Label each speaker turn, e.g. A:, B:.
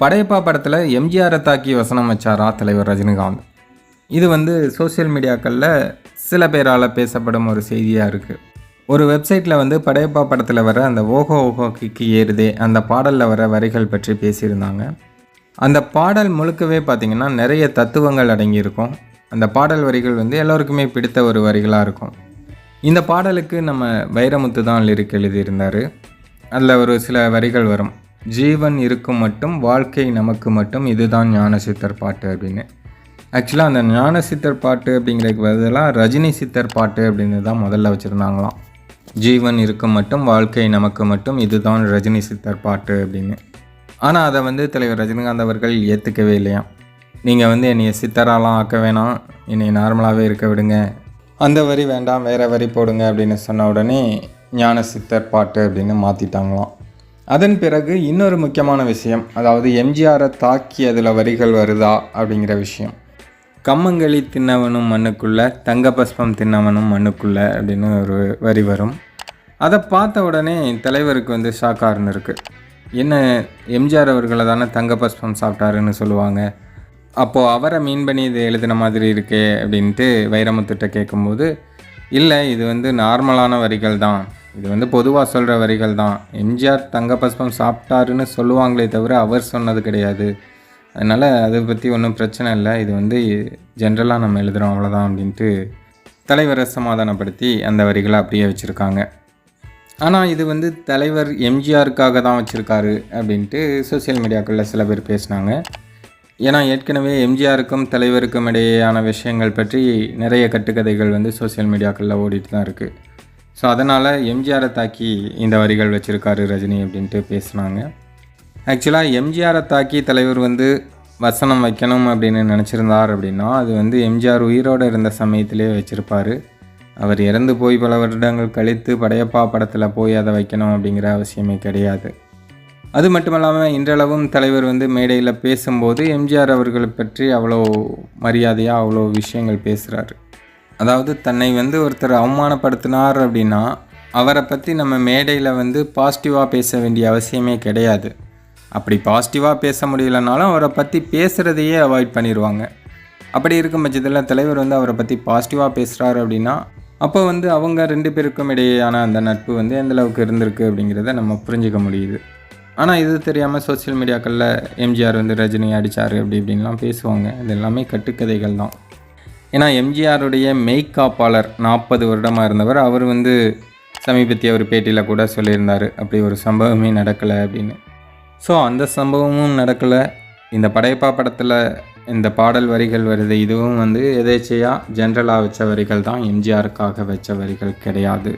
A: படையப்பா படத்தில் எம்ஜிஆரை தாக்கி வசனம் வச்சாரா தலைவர் ரஜினிகாந்த். இது வந்து சோஷியல் மீடியாக்களில் சில பேரால் பேசப்படும் ஒரு செய்தியாக இருக்குது ஒரு வெப்சைட்டில் வந்து படையப்பா படத்தில் வர அந்த ஓஹோ ஓஹோ கிக்கு ஏறுதே அந்த பாடலில் வர வரிகள் பற்றி பேசியிருந்தாங்க. அந்த பாடல் முழுக்கவே பார்த்திங்கன்னா நிறைய தத்துவங்கள் அடங்கியிருக்கும். அந்த பாடல் வரிகள் வந்து எல்லோருக்குமே பிடித்த ஒரு வரிகளாக இருக்கும். இந்த பாடலுக்கு நம்ம வைரமுத்து தான் லிரிக் எழுதியிருந்தார். அதில் ஒரு சில வரிகள் வரும். ஜீவன் இருக்கும் மட்டும் வாழ்க்கை நமக்கு மட்டும் இதுதான் ஞான சித்தர் பாட்டு அப்படின்னு. ஆக்சுவலாக அந்த ஞான சித்தர் பாட்டு அப்படிங்கிறதுக்கு பதிலாக ரஜினி சித்தர் பாட்டு அப்படின்னு தான் முதல்ல வச்சுருந்தாங்களாம். ஜீவன் இருக்கும் மட்டும் வாழ்க்கை நமக்கு மட்டும் இதுதான் ரஜினி சித்தர் பாட்டு அப்படின்னு. ஆனால் அதை வந்து தலைவர் ரஜினிகாந்த் அவர்கள் ஏற்றுக்கவே இல்லையா நீங்கள் வந்து என்னைய சித்தராலாம் ஆக்க வேணாம் என்னை நார்மலாகவே இருக்க விடுங்க அந்த வரி வேண்டாம் வேறு வரி போடுங்க அப்படின்னு சொன்ன உடனே ஞான சித்தர் பாட்டு அப்படின்னு மாற்றிட்டாங்களாம் அதன் பிறகு இன்னொரு முக்கியமான விஷயம் அதாவது எம்ஜிஆரை தாக்கி அதில் வரிகள் வருதா அப்படிங்கிற விஷயம். கம்மங்களி தின்னவனும் மண்ணுக்குள்ள தங்க பஸ்பம் தின்னவனும் மண்ணுக்குள்ள அப்படின்னு ஒரு வரி வரும். அதை பார்த்த உடனே தலைவருக்கு வந்து ஷாக்காருன்னு இருக்குது என்ன எம்ஜிஆர் அவர்களை தானே தங்க பஸ்பம் சாப்பிட்டாருன்னு சொல்லுவாங்க. அப்போது அவரை மீன் பண்ணி இது எழுதின மாதிரி இருக்கே அப்படின்ட்டு வைரமுத்துட்ட கேட்கும்போது இல்லை இது வந்து நார்மலான வரிகள் தான். இது வந்து பொதுவாக சொல்கிற வரிகள் தான். எம்ஜிஆர் தங்க பஸ்பம் சாப்பிட்டாருன்னு சொல்லுவாங்களே தவிர அவர் சொன்னது கிடையாது. அதனால் அதை பற்றி ஒன்றும் பிரச்சனை இல்லை. இது வந்து ஜென்ரலாக நம்ம எழுதுகிறோம் அவ்வளோதான் அப்படின்ட்டு தலைவரை சமாதானப்படுத்தி அந்த வரிகளை அப்படியே வச்சுருக்காங்க. ஆனால் இது வந்து தலைவர் எம்ஜிஆருக்காக தான் வச்சுருக்காரு அப்படின்ட்டு சோசியல் மீடியாக்களில் சில பேர் பேசினாங்க. ஏன்னா ஏற்கனவே எம்ஜிஆருக்கும் தலைவருக்கும் இடையேயான விஷயங்கள் பற்றி நிறைய கட்டுக்கதைகள் வந்து சோசியல் மீடியாக்களில் ஓடிட்டு தான் இருக்குது ஸோ அதனால் எம்ஜிஆரை தாக்கி இந்த வரிகள் வச்சுருக்காரு ரஜினி அப்படின்ட்டு பேசுனாங்க. ஆக்சுவலாக எம்ஜிஆரை தாக்கி தலைவர் வந்து வசனம் வைக்கணும் அப்படின்னு நினச்சிருந்தார் அப்படின்னா அது வந்து எம்ஜிஆர் உயிரோடு இருந்த சமயத்திலே வச்சுருப்பார். அவர் இறந்து போய் பல வருடங்கள் கழித்து படையப்பா படத்தில் போய் அதை வைக்கணும் அப்படிங்கிற அவசியமே கிடையாது. அது மட்டும் இல்லாமல் இன்றளவும் தலைவர் வந்து மேடையில் பேசும்போது எம்ஜிஆர் அவர்களை பற்றி அவ்வளோ மரியாதையாக அவ்வளோ விஷயங்கள் பேசுகிறாரு அதாவது தன்னை வந்து ஒருத்தர் அவமானப்படுத்தினார் அப்படின்னா அவரை பற்றி நம்ம மேடையில் வந்து பாசிட்டிவாக பேச வேண்டிய அவசியமே கிடையாது. அப்படி பாசிட்டிவாக பேச முடியலனாலும் அவரை பற்றி பேசுகிறதையே அவாய்ட் பண்ணிடுவாங்க அப்படி இருக்கும் பட்சத்தில் தலைவர் வந்து அவரை பற்றி பாசிட்டிவாக பேசுகிறாரு அப்படின்னா அப்போ வந்து அவங்க ரெண்டு பேருக்கும் இடையேயான அந்த நட்பு வந்து எந்தளவுக்கு இருந்திருக்கு அப்படிங்கிறத நம்ம புரிஞ்சுக்க முடியுது. ஆனால் இது தெரியாமல் சோஷியல் மீடியாக்களில் எம்ஜிஆர் வந்து ரஜினி அடித்தார் அப்படி இப்படின்லாம் பேசுவாங்க. இது எல்லாமே கட்டுக்கதைகள் தான். ஏன்னா எம்ஜிஆருடைய மெய்காப்பாளர் நாற்பது வருடமாக இருந்தவர் அவர் வந்து சமீபத்திய ஒரு பேட்டியில் கூட சொல்லியிருந்தார் அப்படி ஒரு சம்பவமே நடக்கலை அப்படின்னு. ஸோ அந்த சம்பவமும் நடக்கலை. இந்த படையப்பா படத்தில் இந்த பாடல் வரிகள் வருது இதுவும் வந்து எதேச்சையாக ஜென்ரலாக வச்ச வரிகள் தான் எம்ஜிஆருக்காக வச்ச வரிகள் கிடையாது.